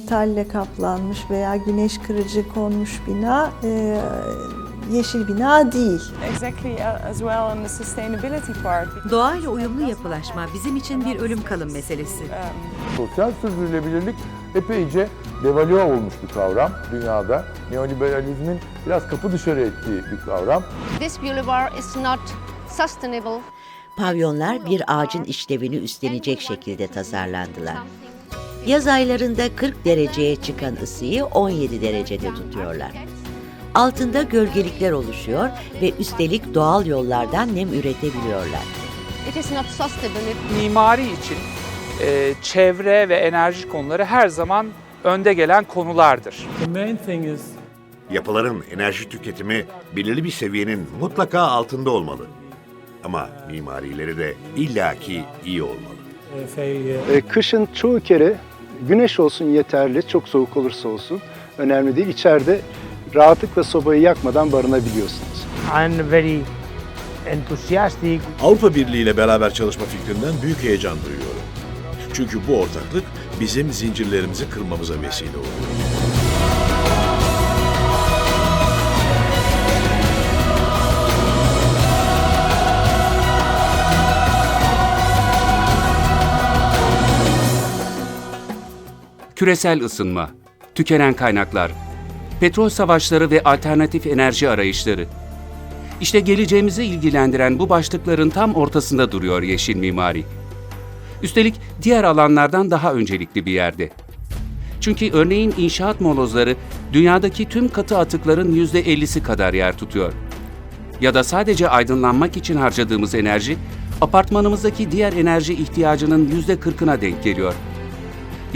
metalle kaplanmış veya güneş kırıcı konmuş bina e, yeşil bina değil. Exactly uh, as well on the sustainability part. because Doğayla uyumlu yapılaşma bizim için bir ölüm kalım meselesi. Sosyal sürdürülebilirlik epeyce devalüe olmuş bir kavram dünyada. Neoliberalizmin biraz kapı dışarı ettiği bir kavram. This boulevard is not sustainable. Pavyonlar bir ağacın işlevini üstlenecek şekilde tasarlandılar. Yaz aylarında 40 dereceye çıkan ısıyı 17 derecede tutuyorlar. Altında gölgelikler oluşuyor ve üstelik doğal yollardan nem üretebiliyorlar. Mimari için e, çevre ve enerji konuları her zaman önde gelen konulardır. Yapıların enerji tüketimi belirli bir seviyenin mutlaka altında olmalı. Ama mimarileri de illaki iyi olmalı. uh, E, Kışın çoğu kere güneş olsun yeterli, çok soğuk olursa olsun önemli değil. İçeride rahatlıkla sobayı yakmadan barınabiliyorsunuz. I'm very enthusiastic Avrupa Birliği ile beraber çalışma fikrinden büyük heyecan duyuyorum. Çünkü bu ortaklık bizim zincirlerimizi kırmamıza vesile oluyor. Küresel ısınma, tükenen kaynaklar, petrol savaşları ve alternatif enerji arayışları. İşte geleceğimizi ilgilendiren bu başlıkların tam ortasında duruyor yeşil mimari. Üstelik diğer alanlardan daha öncelikli bir yerde. Çünkü örneğin inşaat molozları dünyadaki tüm katı atıkların %50'si kadar yer tutuyor. Ya da sadece aydınlanmak için harcadığımız enerji, apartmanımızdaki diğer enerji ihtiyacının %40'ına denk geliyor.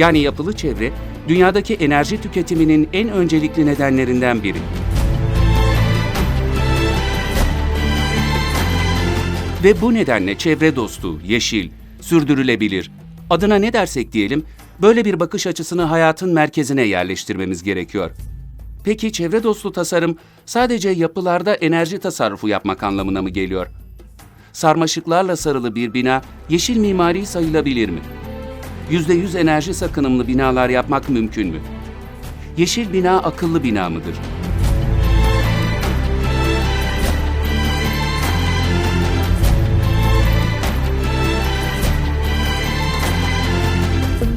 Yani yapılı çevre, dünyadaki enerji tüketiminin en öncelikli nedenlerinden biri. Ve bu nedenle çevre dostu, yeşil, sürdürülebilir, adına ne dersek diyelim, böyle bir bakış açısını hayatın merkezine yerleştirmemiz gerekiyor. Peki çevre dostu tasarım sadece yapılarda enerji tasarrufu yapmak anlamına mı geliyor? Sarmaşıklarla sarılı bir bina yeşil mimari sayılabilir mi? %100 enerji sakınımlı binalar yapmak mümkün mü? Yeşil bina akıllı bina mıdır?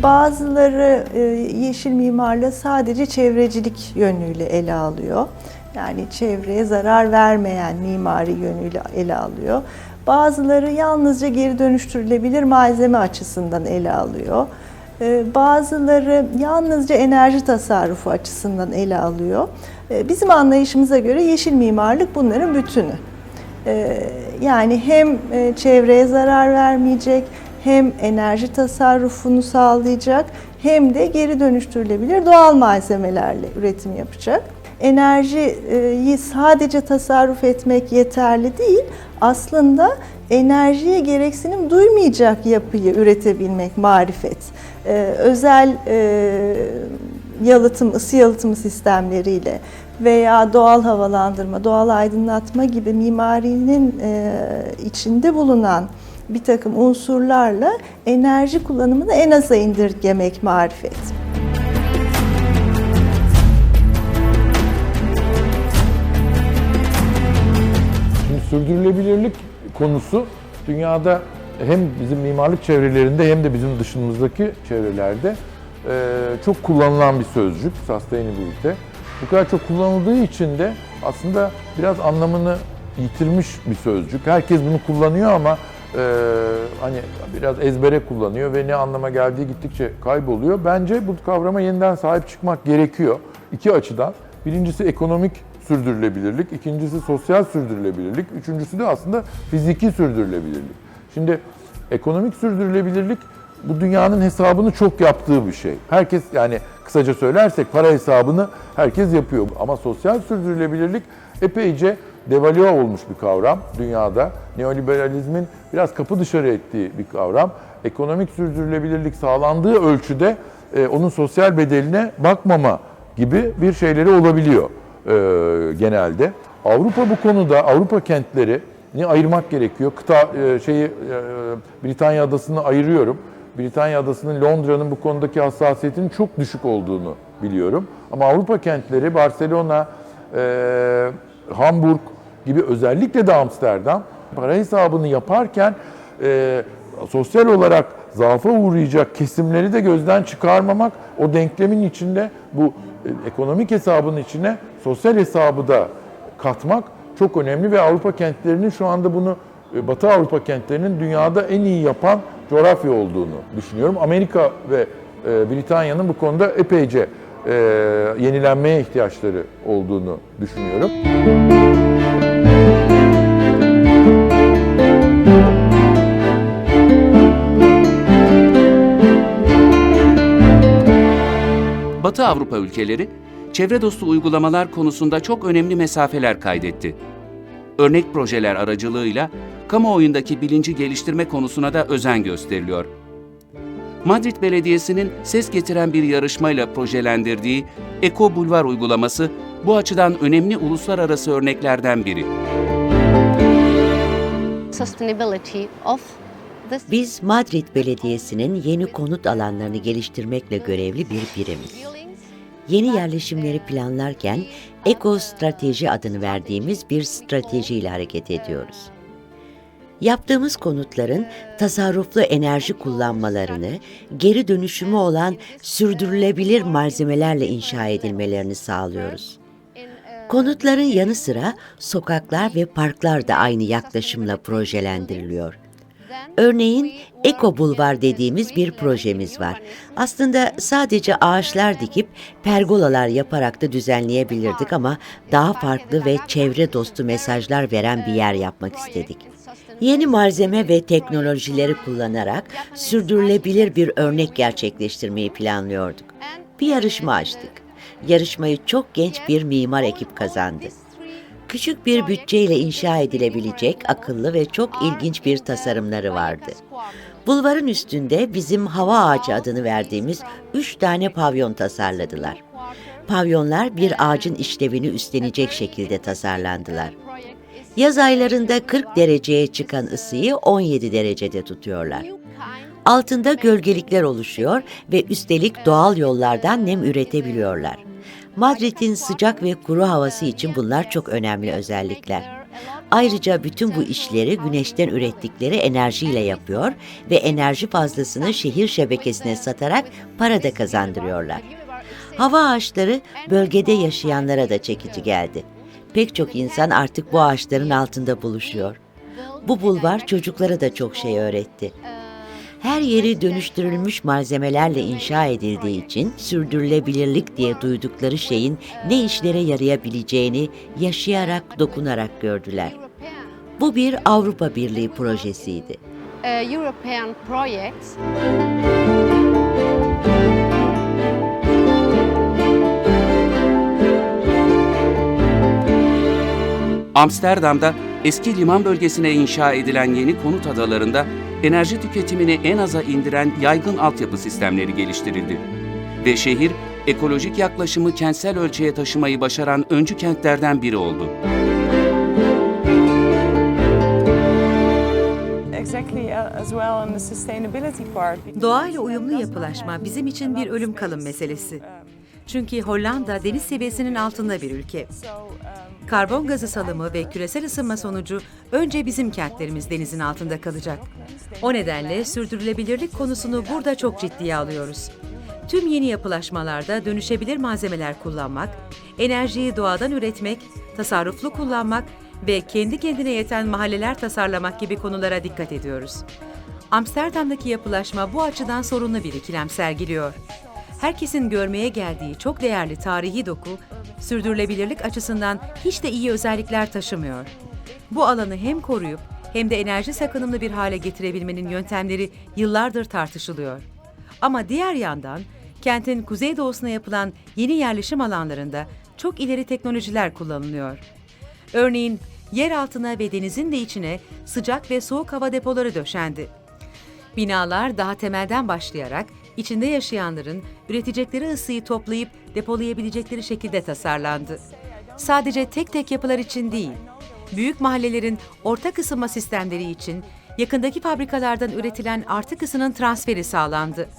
Bazıları e, yeşil mimarla sadece çevrecilik yönüyle ele alıyor. Yani çevreye zarar vermeyen mimari yönüyle ele alıyor. Bazıları yalnızca geri dönüştürülebilir malzeme açısından ele alıyor. E, Bazıları yalnızca enerji tasarrufu açısından ele alıyor. E, Bizim anlayışımıza göre yeşil mimarlık bunların bütünü. Ee, Yani hem e, çevreye zarar vermeyecek, hem enerji tasarrufunu sağlayacak, hem de geri dönüştürülebilir doğal malzemelerle üretim yapacak. Enerjiyi sadece tasarruf etmek yeterli değil, aslında enerjiye gereksinim duymayacak yapıyı üretebilmek marifet. Ee, Özel e, yalıtım, ısı yalıtım sistemleriyle veya doğal havalandırma, doğal aydınlatma gibi mimarinin e, içinde bulunan bir takım unsurlarla enerji kullanımını en aza indirgemek marifet. Sürdürülebilirlik konusu dünyada hem bizim mimarlık çevrelerinde hem de bizim dışımızdaki çevrelerde e, çok kullanılan bir sözcük sustainability. Bu kadar çok kullanıldığı için de aslında biraz anlamını yitirmiş bir sözcük. Herkes bunu kullanıyor ama e, hani biraz ezbere kullanıyor ve ne anlama geldiği gittikçe kayboluyor. Bence bu kavrama yeniden sahip çıkmak gerekiyor. iki açıdan. Birincisi ekonomik sürdürülebilirlik, ikincisi sosyal sürdürülebilirlik, üçüncüsü de aslında fiziki sürdürülebilirlik. Şimdi ekonomik sürdürülebilirlik bu dünyanın hesabını çok yaptığı bir şey. Herkes yani kısaca söylersek para hesabını herkes yapıyor. Ama sosyal sürdürülebilirlik epeyce devalüe olmuş bir kavram dünyada. Neoliberalizmin biraz kapı dışarı ettiği bir kavram. Ekonomik sürdürülebilirlik sağlandığı ölçüde e, onun sosyal bedeline bakmama gibi bir şeyleri olabiliyor genelde. Avrupa bu konuda Avrupa kentleri ni ayırmak gerekiyor. Kıta e, şeyi e, Britanya adasını ayırıyorum. Britanya adasının Londra'nın bu konudaki hassasiyetinin çok düşük olduğunu biliyorum. Ama Avrupa kentleri Barcelona, e, Hamburg gibi özellikle de Amsterdam para hesabını yaparken e, sosyal olarak zaafa uğrayacak kesimleri de gözden çıkarmamak, o denklemin içinde bu e, ekonomik hesabın içine sosyal hesabı da katmak çok önemli ve Avrupa kentlerinin şu anda bunu e, Batı Avrupa kentlerinin dünyada en iyi yapan coğrafya olduğunu düşünüyorum. Amerika ve e, Britanya'nın bu konuda epeyce e, yenilenmeye ihtiyaçları olduğunu düşünüyorum. Batı Avrupa ülkeleri çevre dostu uygulamalar konusunda çok önemli mesafeler kaydetti. Örnek projeler aracılığıyla kamuoyundaki bilinci geliştirme konusuna da özen gösteriliyor. Madrid Belediyesi'nin ses getiren bir yarışmayla projelendirdiği Eko Bulvar uygulaması bu açıdan önemli uluslararası örneklerden biri. Biz Madrid Belediyesi'nin yeni konut alanlarını geliştirmekle görevli bir birimiz. Yeni yerleşimleri planlarken Eko Strateji adını verdiğimiz bir stratejiyle hareket ediyoruz. Yaptığımız konutların tasarruflu enerji kullanmalarını, geri dönüşümü olan sürdürülebilir malzemelerle inşa edilmelerini sağlıyoruz. Konutların yanı sıra sokaklar ve parklar da aynı yaklaşımla projelendiriliyor. Örneğin Eko Bulvar dediğimiz bir projemiz var. Aslında sadece ağaçlar dikip pergolalar yaparak da düzenleyebilirdik ama daha farklı ve çevre dostu mesajlar veren bir yer yapmak istedik. Yeni malzeme ve teknolojileri kullanarak sürdürülebilir bir örnek gerçekleştirmeyi planlıyorduk. Bir yarışma açtık. Yarışmayı çok genç bir mimar ekip kazandı. Küçük bir bütçeyle inşa edilebilecek akıllı ve çok ilginç bir tasarımları vardı. Bulvarın üstünde bizim hava ağacı adını verdiğimiz üç tane pavyon tasarladılar. Pavyonlar bir ağacın işlevini üstlenecek şekilde tasarlandılar. Yaz aylarında 40 dereceye çıkan ısıyı 17 derecede tutuyorlar. Altında gölgelikler oluşuyor ve üstelik doğal yollardan nem üretebiliyorlar. Madrid'in sıcak ve kuru havası için bunlar çok önemli özellikler. Ayrıca bütün bu işleri güneşten ürettikleri enerjiyle yapıyor ve enerji fazlasını şehir şebekesine satarak para da kazandırıyorlar. Hava ağaçları bölgede yaşayanlara da çekici geldi. Pek çok insan artık bu ağaçların altında buluşuyor. Bu bulvar çocuklara da çok şey öğretti. Her yeri dönüştürülmüş malzemelerle inşa edildiği için sürdürülebilirlik diye duydukları şeyin ne işlere yarayabileceğini yaşayarak, dokunarak gördüler. Bu bir Avrupa Birliği projesiydi. European projects Amsterdam'da eski liman bölgesine inşa edilen yeni konut adalarında enerji tüketimini en aza indiren yaygın altyapı sistemleri geliştirildi. Ve şehir, ekolojik yaklaşımı kentsel ölçeğe taşımayı başaran öncü kentlerden biri oldu. Exactly uh, as well on the sustainability part. Doğayla uyumlu yapılaşma bizim için bir ölüm kalım meselesi. Çünkü Hollanda deniz seviyesinin altında bir ülke. Karbon gazı salımı ve küresel ısınma sonucu önce bizim kentlerimiz denizin altında kalacak. O nedenle sürdürülebilirlik konusunu burada çok ciddiye alıyoruz. Tüm yeni yapılaşmalarda dönüşebilir malzemeler kullanmak, enerjiyi doğadan üretmek, tasarruflu kullanmak ve kendi kendine yeten mahalleler tasarlamak gibi konulara dikkat ediyoruz. Amsterdam'daki yapılaşma bu açıdan sorunlu bir ikilem sergiliyor. Herkesin görmeye geldiği çok değerli tarihi doku, sürdürülebilirlik açısından hiç de iyi özellikler taşımıyor. Bu alanı hem koruyup hem de enerji sakınımlı bir hale getirebilmenin yöntemleri yıllardır tartışılıyor. Ama diğer yandan kentin kuzeydoğusuna yapılan yeni yerleşim alanlarında çok ileri teknolojiler kullanılıyor. Örneğin yer altına ve denizin de içine sıcak ve soğuk hava depoları döşendi. Binalar daha temelden başlayarak içinde yaşayanların üretecekleri ısıyı toplayıp depolayabilecekleri şekilde tasarlandı. Sadece tek tek yapılar için değil, büyük mahallelerin ortak ısınma sistemleri için yakındaki fabrikalardan üretilen artık ısının transferi sağlandı.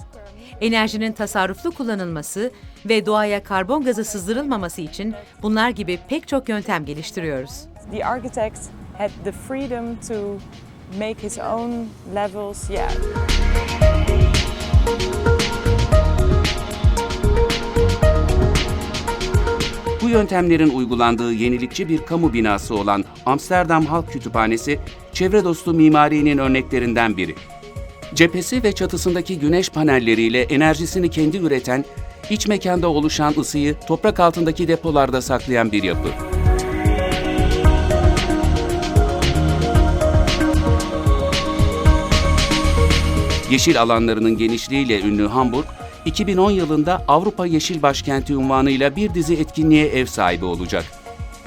Enerjinin tasarruflu kullanılması ve doğaya karbon gazı sızdırılmaması için bunlar gibi pek çok yöntem geliştiriyoruz. The architect had the freedom to make his own levels. Yeah. Bu yöntemlerin uygulandığı yenilikçi bir kamu binası olan Amsterdam Halk Kütüphanesi, çevre dostu mimarinin örneklerinden biri. Cephesi ve çatısındaki güneş panelleriyle enerjisini kendi üreten, iç mekanda oluşan ısıyı toprak altındaki depolarda saklayan bir yapı. Yeşil alanlarının genişliğiyle ünlü Hamburg, 2010 yılında Avrupa Yeşil Başkenti unvanıyla bir dizi etkinliğe ev sahibi olacak.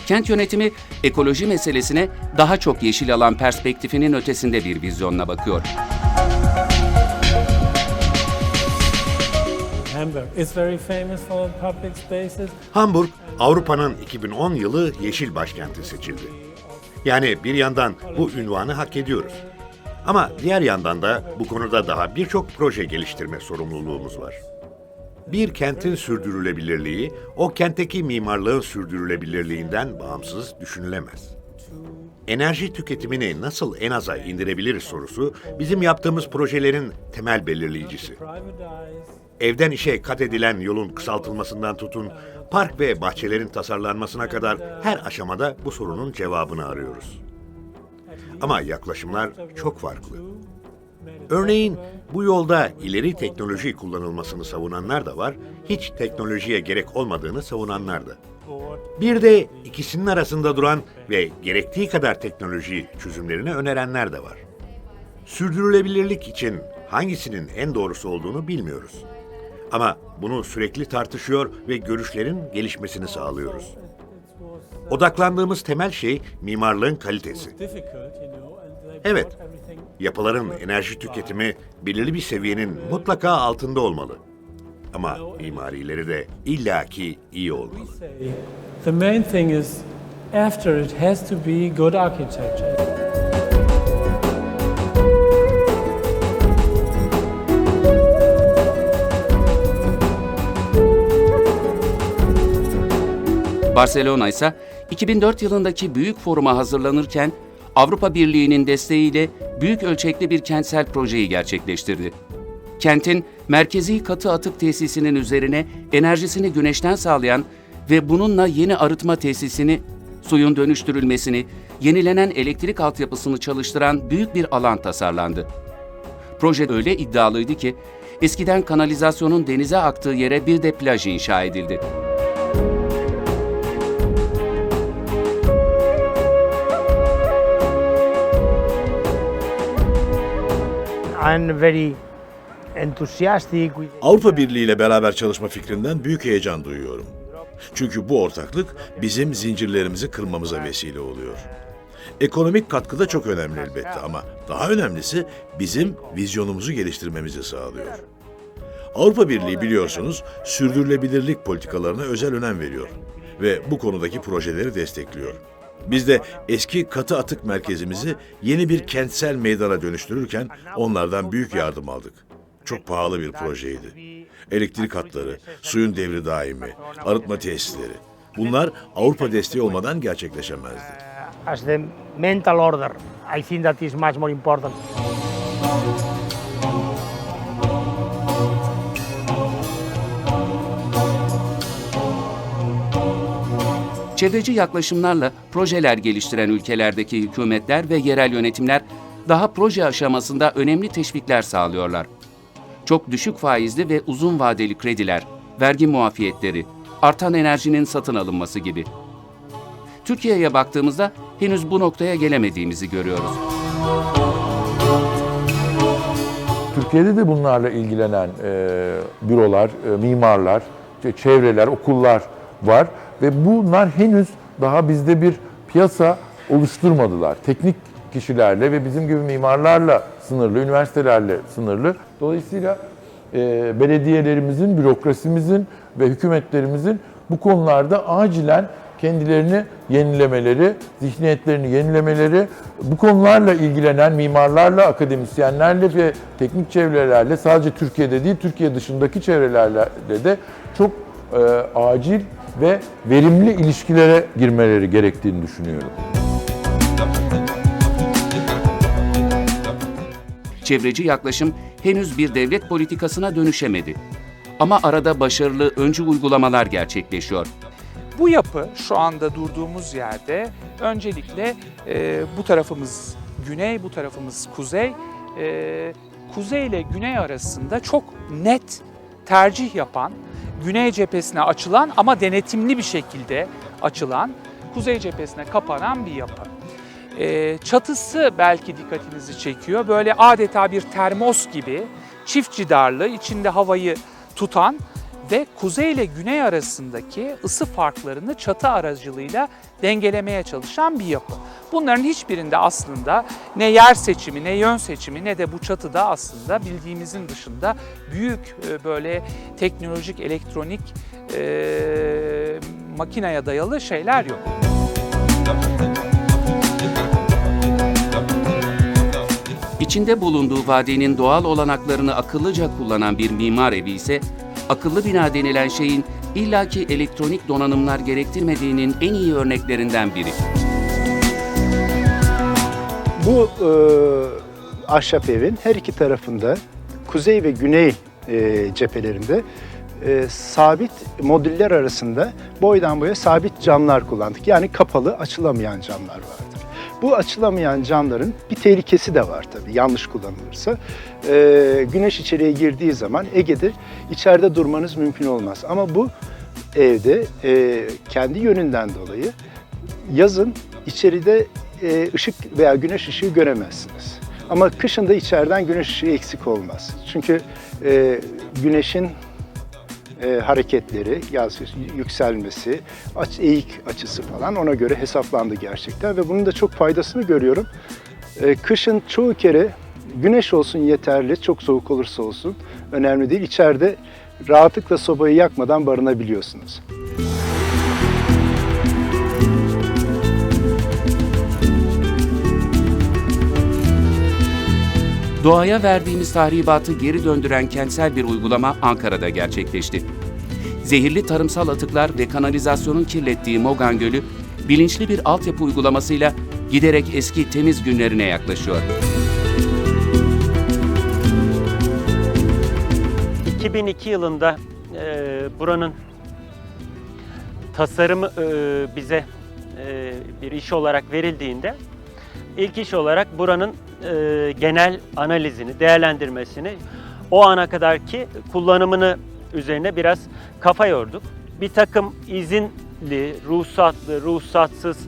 Kent yönetimi ekoloji meselesine daha çok yeşil alan perspektifinin ötesinde bir vizyonla bakıyor. Hamburg is very famous for public spaces. Hamburg, Avrupa'nın 2010 yılı yeşil başkenti seçildi. Yani bir yandan bu ünvanı hak ediyoruz. Ama diğer yandan da bu konuda daha birçok proje geliştirme sorumluluğumuz var. Bir kentin sürdürülebilirliği, o kentteki mimarlığın sürdürülebilirliğinden bağımsız düşünülemez. Enerji tüketimini nasıl en aza indirebiliriz sorusu bizim yaptığımız projelerin temel belirleyicisi. Evden işe kat edilen yolun kısaltılmasından tutun, park ve bahçelerin tasarlanmasına kadar her aşamada bu sorunun cevabını arıyoruz. Ama yaklaşımlar çok farklı. Örneğin bu yolda ileri teknoloji kullanılmasını savunanlar da var, hiç teknolojiye gerek olmadığını savunanlar da. Bir de ikisinin arasında duran ve gerektiği kadar teknoloji çözümlerini önerenler de var. Sürdürülebilirlik için hangisinin en doğrusu olduğunu bilmiyoruz. Ama bunu sürekli tartışıyor ve görüşlerin gelişmesini sağlıyoruz. Odaklandığımız temel şey mimarlığın kalitesi. Evet, yapıların enerji tüketimi belirli bir seviyenin mutlaka altında olmalı. Ama mimarileri de illaki iyi olmalı. The main thing is, after it has to be good architecture. Barcelona ise 2004 yılındaki büyük foruma hazırlanırken Avrupa Birliği'nin desteğiyle büyük ölçekli bir kentsel projeyi gerçekleştirdi. Kentin merkezi katı atık tesisinin üzerine enerjisini güneşten sağlayan ve bununla yeni arıtma tesisini, suyun dönüştürülmesini, yenilenen elektrik altyapısını çalıştıran büyük bir alan tasarlandı. Proje öyle iddialıydı ki eskiden kanalizasyonun denize aktığı yere bir de plaj inşa edildi. I'm very enthusiastic Avrupa Birliği ile beraber çalışma fikrinden büyük heyecan duyuyorum. Çünkü bu ortaklık bizim zincirlerimizi kırmamıza vesile oluyor. Ekonomik katkı da çok önemli elbette ama daha önemlisi bizim vizyonumuzu geliştirmemizi sağlıyor. Avrupa Birliği biliyorsunuz sürdürülebilirlik politikalarına özel önem veriyor ve bu konudaki projeleri destekliyor. Biz de eski katı atık merkezimizi yeni bir kentsel meydana dönüştürürken onlardan büyük yardım aldık. Çok pahalı bir projeydi. Elektrik hatları, suyun devri daimi, arıtma tesisleri. Bunlar Avrupa desteği olmadan gerçekleşemezdi. as the mental order. I think that is much more important. Çevreci yaklaşımlarla projeler geliştiren ülkelerdeki hükümetler ve yerel yönetimler daha proje aşamasında önemli teşvikler sağlıyorlar. Çok düşük faizli ve uzun vadeli krediler, vergi muafiyetleri, artan enerjinin satın alınması gibi. Türkiye'ye baktığımızda henüz bu noktaya gelemediğimizi görüyoruz. Türkiye'de de bunlarla ilgilenen e, bürolar, e, mimarlar, çevreler, okullar var ve bunlar henüz daha bizde bir piyasa oluşturmadılar. Teknik kişilerle ve bizim gibi mimarlarla sınırlı, üniversitelerle sınırlı. Dolayısıyla e, belediyelerimizin, bürokrasimizin ve hükümetlerimizin bu konularda acilen kendilerini yenilemeleri, zihniyetlerini yenilemeleri, bu konularla ilgilenen mimarlarla, akademisyenlerle ve teknik çevrelerle sadece Türkiye'de değil, Türkiye dışındaki çevrelerle de çok e, acil ve verimli ilişkilere girmeleri gerektiğini düşünüyorum. Çevreci yaklaşım henüz bir devlet politikasına dönüşemedi. Ama arada başarılı öncü uygulamalar gerçekleşiyor. Bu yapı şu anda durduğumuz yerde öncelikle e, bu tarafımız güney, bu tarafımız kuzey. E, kuzey ile güney arasında çok net tercih yapan, güney cephesine açılan ama denetimli bir şekilde açılan, kuzey cephesine kapanan bir yapı. E, çatısı belki dikkatinizi çekiyor. Böyle adeta bir termos gibi çift cidarlı, içinde havayı tutan ve kuzey ile güney arasındaki ısı farklarını çatı aracılığıyla dengelemeye çalışan bir yapı. Bunların hiçbirinde aslında ne yer seçimi, ne yön seçimi ne de bu çatıda aslında bildiğimizin dışında büyük e, böyle teknolojik, elektronik e, makineye dayalı şeyler yok. İçinde bulunduğu vadinin doğal olanaklarını akıllıca kullanan bir mimar evi ise akıllı bina denilen şeyin illaki elektronik donanımlar gerektirmediğinin en iyi örneklerinden biri. Bu e, ahşap evin her iki tarafında kuzey ve güney e, cephelerinde e, sabit modüller arasında boydan boya sabit camlar kullandık. Yani kapalı, açılamayan camlar vardır. Bu açılamayan camların bir tehlikesi de var tabii yanlış kullanılırsa. E, güneş içeriye girdiği zaman Ege'de içeride durmanız mümkün olmaz. Ama bu evde e, kendi yönünden dolayı yazın içeride e, ışık veya güneş ışığı göremezsiniz. Ama kışın da içeriden güneş ışığı eksik olmaz. Çünkü e, güneşin e, hareketleri, yaz yükselmesi, aç, eğik açısı falan ona göre hesaplandı gerçekten ve bunun da çok faydasını görüyorum. E, kışın çoğu kere güneş olsun yeterli, çok soğuk olursa olsun önemli değil. İçeride rahatlıkla sobayı yakmadan barınabiliyorsunuz. Doğaya verdiğimiz tahribatı geri döndüren kentsel bir uygulama Ankara'da gerçekleşti. Zehirli tarımsal atıklar ve kanalizasyonun kirlettiği Mogan Gölü, bilinçli bir altyapı uygulamasıyla giderek eski temiz günlerine yaklaşıyor. 2002 yılında e, buranın tasarımı e, bize e, bir iş olarak verildiğinde ilk iş olarak buranın e, genel analizini, değerlendirmesini, o ana kadarki kullanımını üzerine biraz kafa yorduk. Bir takım izinli, ruhsatlı, ruhsatsız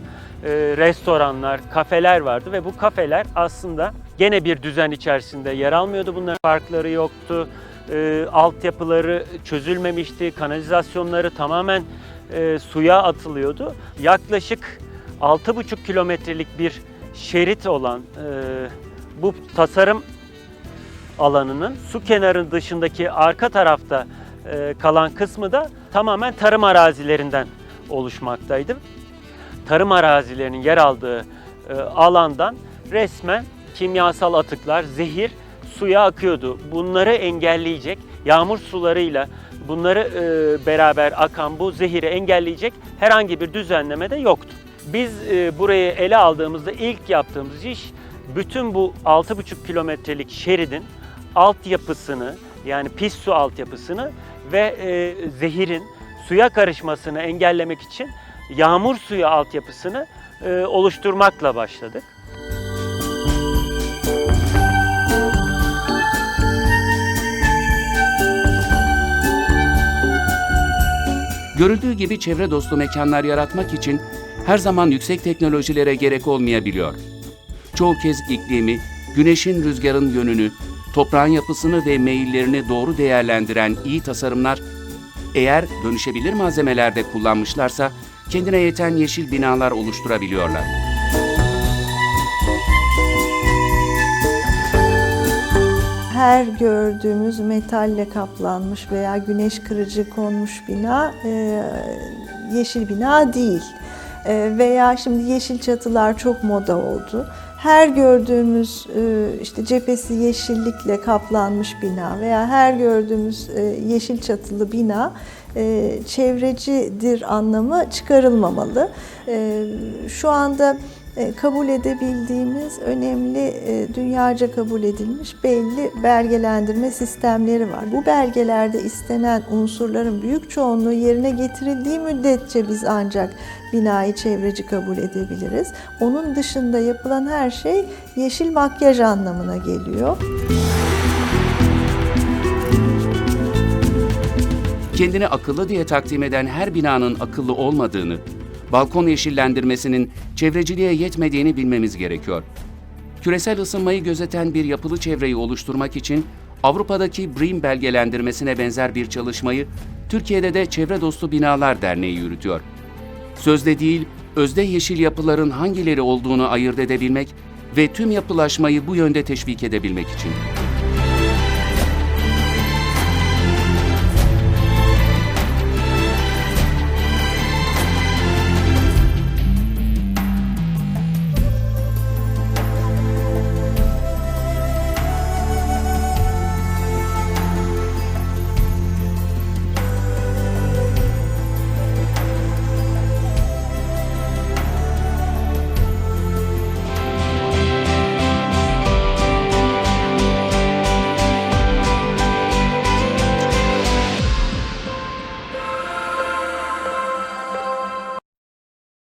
e, restoranlar, kafeler vardı ve bu kafeler aslında gene bir düzen içerisinde yer almıyordu. Bunların farkları yoktu, e, altyapıları çözülmemişti, kanalizasyonları tamamen e, suya atılıyordu. Yaklaşık 6,5 kilometrelik bir şerit olan e, bu tasarım alanının su kenarının dışındaki arka tarafta e, kalan kısmı da tamamen tarım arazilerinden oluşmaktaydı. Tarım arazilerinin yer aldığı e, alandan resmen kimyasal atıklar, zehir suya akıyordu. Bunları engelleyecek yağmur sularıyla bunları e, beraber akan bu zehiri engelleyecek herhangi bir düzenleme de yoktu. Biz e, burayı ele aldığımızda ilk yaptığımız iş bütün bu 6,5 kilometrelik şeridin altyapısını yani pis su altyapısını ve e, zehirin suya karışmasını engellemek için yağmur suyu altyapısını e, oluşturmakla başladık. Görüldüğü gibi çevre dostu mekanlar yaratmak için her zaman yüksek teknolojilere gerek olmayabiliyor. Çoğu kez iklimi, güneşin rüzgarın yönünü, toprağın yapısını ve meyillerini doğru değerlendiren iyi tasarımlar, eğer dönüşebilir malzemelerde kullanmışlarsa kendine yeten yeşil binalar oluşturabiliyorlar. Her gördüğümüz metalle kaplanmış veya güneş kırıcı konmuş bina e, yeşil bina değil. E, veya şimdi yeşil çatılar çok moda oldu. Her gördüğümüz e, işte cephesi yeşillikle kaplanmış bina veya her gördüğümüz e, yeşil çatılı bina e, çevrecidir anlamı çıkarılmamalı. Şu anda kabul edebildiğimiz önemli e, dünyaca kabul edilmiş belli belgelendirme sistemleri var. Bu belgelerde istenen unsurların büyük çoğunluğu yerine getirildiği müddetçe biz ancak binayı çevreci kabul edebiliriz. Onun dışında yapılan her şey yeşil makyaj anlamına geliyor. Kendini akıllı diye takdim eden her binanın akıllı olmadığını, balkon yeşillendirmesinin çevreciliğe yetmediğini bilmemiz gerekiyor. Küresel ısınmayı gözeten bir yapılı çevreyi oluşturmak için Avrupa'daki BREEAM belgelendirmesine benzer bir çalışmayı Türkiye'de de Çevre Dostu Binalar Derneği yürütüyor. Sözde değil, özde yeşil yapıların hangileri olduğunu ayırt edebilmek ve tüm yapılaşmayı bu yönde teşvik edebilmek için.